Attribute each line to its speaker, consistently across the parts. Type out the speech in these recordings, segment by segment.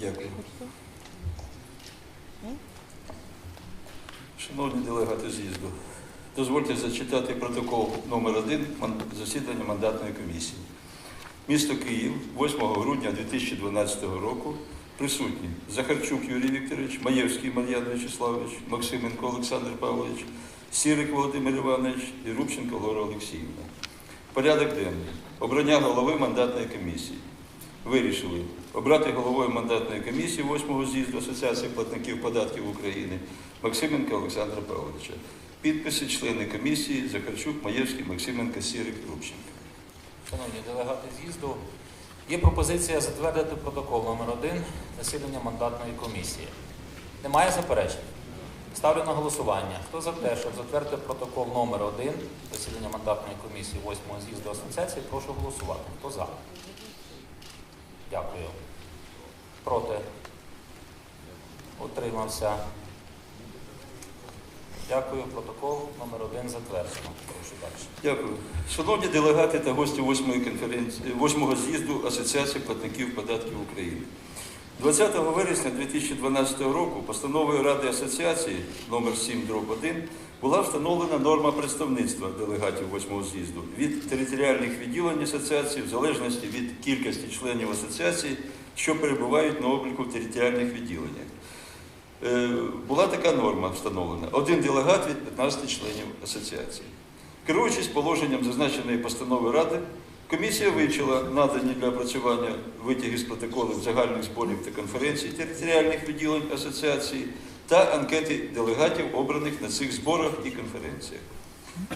Speaker 1: Дякую. Шановні делегати з'їзду, дозвольте зачитати протокол номер 1 засідання мандатної комісії. Місто Київ 8 грудня 2012 року присутні Захарчук Юрій Вікторович, Маєвський Мар'ян Вячеславович, Максименко Олександр Павлович, Сірик Володимир Іванович і Рубченко Лора Олексіївна. Порядок денний. Обрання голови мандатної комісії. Вирішили обрати головою мандатної комісії 8-го з'їзду Асоціації платників податків України Максименка Олександра Павловича. Підписи члени комісії Захарчук, Маєвський, Максименко, Сірик, Рубченко.
Speaker 2: Шановні делегати з'їзду, є пропозиція затвердити протокол номер 1 засідання мандатної комісії. Немає заперечень? Ставлю на голосування. Хто за те, щоб затвердити протокол номер 1 засідання мандатної комісії 8-го з'їзду асоціації, прошу голосувати. Хто за? Дякую. Проти? Утримався. Дякую. Протокол номер 1 затверджено. Прошу далі.
Speaker 1: Дякую. Шановні делегати та гості 8-го конференції, 8-го з'їзду Асоціації платників податків України. 20 вересня 2012 року постановою Ради асоціації номер 7 1 була встановлена норма представництва делегатів 8-го з'їзду від територіальних відділень асоціації в залежності від кількості членів асоціації, що перебувають на обліку в територіальних відділеннях. Е, Була така норма встановлена: один делегат від 15 членів асоціації. Керуючись положенням зазначеної постанови Ради, комісія вивчила надані для опрацювання витяги з протоколів загальних зборів та конференцій територіальних відділень асоціації та анкети делегатів, обраних на цих зборах і конференціях.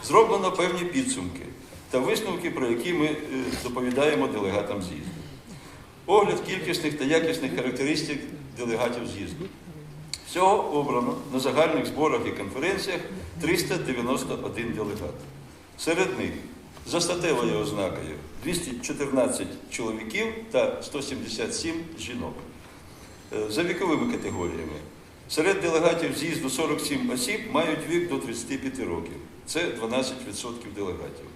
Speaker 1: Зроблено певні підсумки та висновки, про які ми е, доповідаємо делегатам з'їзду. Огляд кількісних та якісних характеристик делегатів з'їзду. Всього обрано на загальних зборах і конференціях 391 делегат. Серед них за статевою ознакою 214 чоловіків та 177 жінок. Е, За віковими категоріями. Серед делегатів з'їзду 47 осіб мають вік до 35 років. Це 12% делегатів.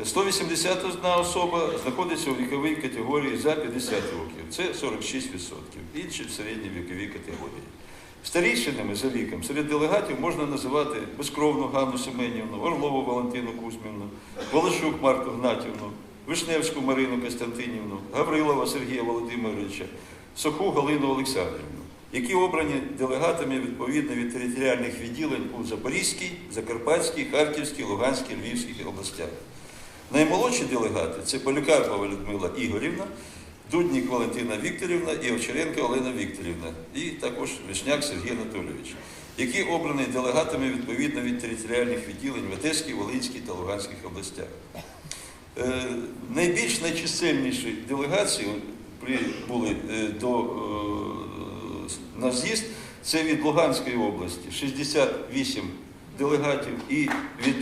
Speaker 1: Е, 181 особа знаходиться у віковій категорії за 50 років. Це 46%. Інші в середній віковій категорії. Старішинами за віком серед делегатів можна називати безкровну Ганну Семенівну, Орлову Валентину Кузьмівну, Волошук Марту Гнатівну, Вишневську Марину Костянтинівну, Гаврилова Сергія Володимировича, Соху Галину Олександрівну, які обрані делегатами відповідно від територіальних відділень у Запорізькій, Закарпатській, Харківській, Луганській, Львівській областях. Наймолодші делегати це Полікарпова Людмила Ігорівна, Дуднік Валентина Вікторівна і Овчаренко Олена Вікторівна, і також Вишняк Сергій Анатолійович, які обрані делегатами відповідно від територіальних відділень в Одеській, Волинській та Луганських областях. Е, найбільш найчисельніші делегації прибули е, до, е, на з'їзд це від Луганської області 68 делегатів і від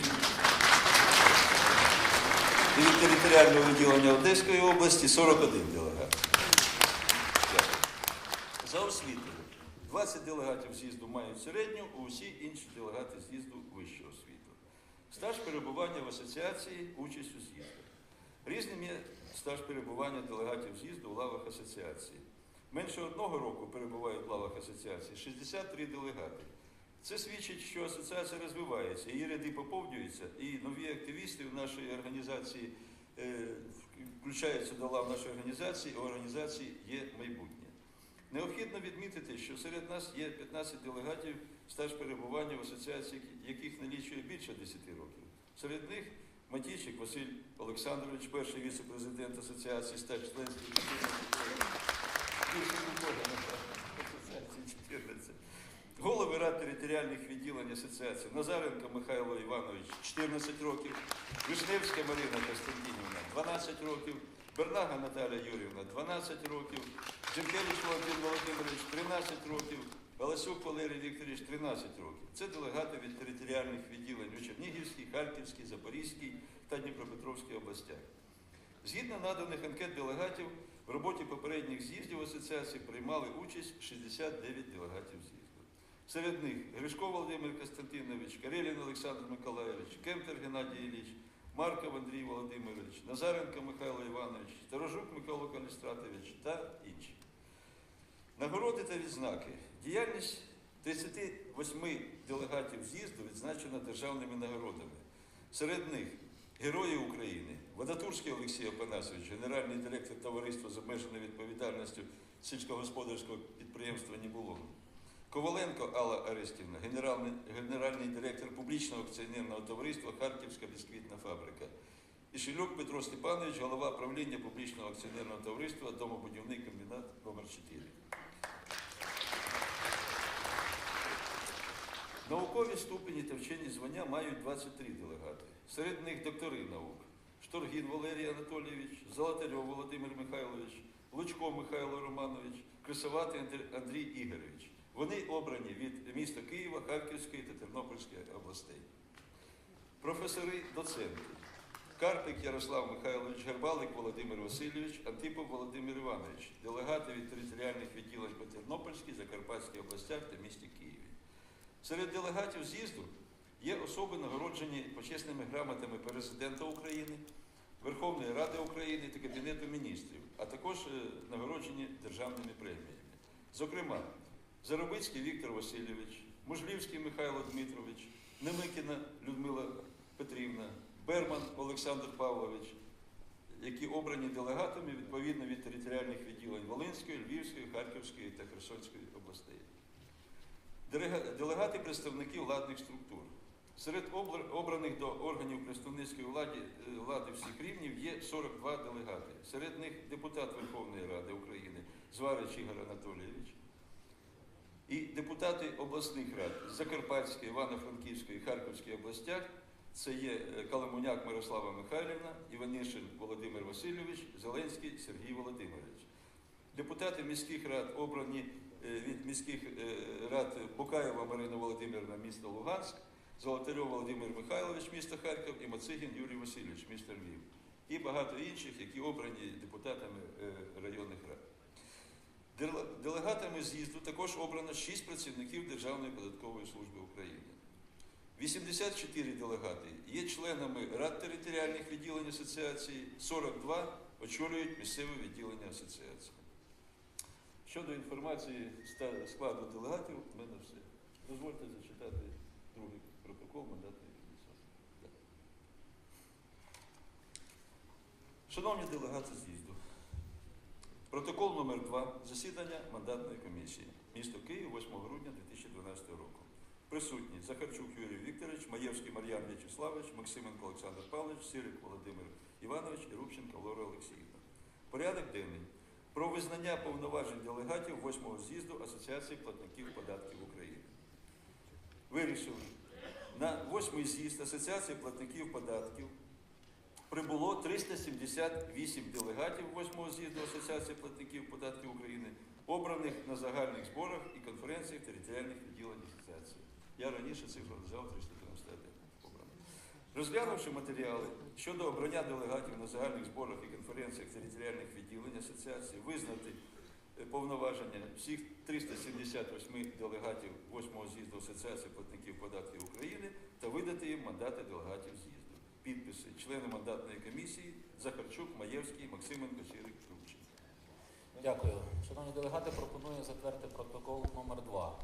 Speaker 1: і від територіального відділення Одеської області 41 делегат. За освітою. 20 делегатів з'їзду мають середню, а усі інші делегати з'їзду вищу освіту. Стаж перебування в асоціації, участь у з'їзду. Різним є стаж перебування делегатів з'їзду у лавах асоціації. Менше одного року перебувають в лавах асоціації 63 делегати. Це свідчить, що асоціація розвивається, її ряди поповнюються, і нові активісти в нашій організації е, включаються до лав нашої організації, у організації є майбутнє. Необхідно відмітити, що серед нас є 15 делегатів стаж перебування в асоціації, яких налічує більше 10 років. Серед них Матійчик Василь Олександрович, перший віце-президент асоціації стаж членських. Асоціації 14. Голови рад територіальних відділень асоціації Назаренко Михайло Іванович 14 років, Вишневська Марина Костянтинівна 12 років, Бернага Наталя Юрівна 12 років, Джемкевич Володимир Володимирович 13 років, Галасюк Валерій Вікторович 13 років. Це делегати від територіальних відділень у Чернігівській, Харківській, Запорізькій та Дніпропетровській областях. Згідно наданих анкет делегатів, в роботі попередніх з'їздів асоціації приймали участь 69 делегатів з'їзду. Серед них Гришко Володимир Костянтинович, Карелін Олександр Миколайович, Кемтер Геннадій Ілліч, Марков Андрій Володимирович, Назаренко Михайло Іванович, Сторожук Микола Калістратович та інші. Нагороди та відзнаки. Діяльність 38 делегатів з'їзду відзначена державними нагородами. Серед них Герої України, Водотурський Олексій Опанасович, генеральний директор товариства з обмеженою відповідальністю сільськогосподарського підприємства Нібулон. Коваленко Алла Арестівна, генеральний, генеральний директор публічного акціонерного товариства Харківська бісквітна фабрика. І Шилюк Петро Степанович, голова правління публічного акціонерного товариства Домобудівний комбінат номер 4 Наукові ступені та вчені звання мають 23 делегати. Серед них доктори наук. Шторгін Валерій Анатолійович, Золотарьов Володимир Михайлович, Лучко Михайло Романович, Крисоватий Андрій Ігорович. Вони обрані від міста Києва, Харківської та Тернопільської областей. Професори, доценти. Карпик Ярослав Михайлович, Гербалик Володимир Васильович, Антипов Володимир Іванович, делегати від територіальних відділень по Тернопільській, Закарпатській областях та місті Києві. Серед делегатів з'їзду є особи, нагороджені почесними грамотами президента України, Верховної Ради України та Кабінету міністрів, а також е, нагороджені державними преміями. Зокрема, Заробицький Віктор Васильович, Мужлівський Михайло Дмитрович, Немикіна Людмила Петрівна, Берман Олександр Павлович, які обрані делегатами відповідно від територіальних відділень Волинської, Львівської, Харківської та Херсонської областей. Делегати представники владних структур. Серед обраних до органів представницької влади, е, влади всіх рівнів є 42 делегати. Серед них депутат Верховної Ради України Зварич Ігор Анатолійович і депутати обласних рад Закарпатської, Івано-Франківської, Харківської областях. Це є е, Каламуняк Мирослава Михайлівна, Іванишин Володимир Васильович, Зеленський Сергій Володимирович. Депутати міських рад обрані від міських е, рад Букаєва Марина Володимирівна, місто Луганськ, Золотарьов Володимир Михайлович, місто Харків і Мацигін Юрій Васильович, місто Львів. І багато інших, які обрані депутатами е, районних рад. Делегатами з'їзду також обрано 6 працівників Державної податкової служби України. 84 делегати є членами рад територіальних відділень асоціації, 42 очолюють місцеве відділення асоціації. Щодо інформації складу делегатів, в мене все. Дозвольте зачитати другий протокол мандатної комісії. Шановні делегати з'їзду, протокол номер 2 засідання мандатної комісії. Місто Київ, 8 грудня 2012 року. Присутні Захарчук Юрій Вікторович, Маєвський Мар'ян В'ячеславович, Максименко Олександр Павлович, Сирик Володимир Іванович і Рубченко Лора Олексіївна. Порядок денний. Про визнання повноважень делегатів 8-го з'їзду Асоціації платників податків України. Вирішили на 8-й з'їзд Асоціації платників податків прибуло 378 делегатів 8-го з'їзду Асоціації платників податків України, обраних на загальних зборах і конференціях територіальних відділень асоціації. Я раніше цифру 391 обраних. Розглянувши матеріали щодо обрання делегатів на загальних зборах і конференціях територіальних відділень асоціації, визнати е, повноваження всіх 378 делегатів 8-го з'їзду Асоціації платників податків України та видати їм мандати делегатів з'їзду. Підписи члени мандатної комісії Захарчук, Маєвський, Максименко, Сірик, Трубчин.
Speaker 2: Дякую. Шановні делегати, пропоную затвердити протокол номер 2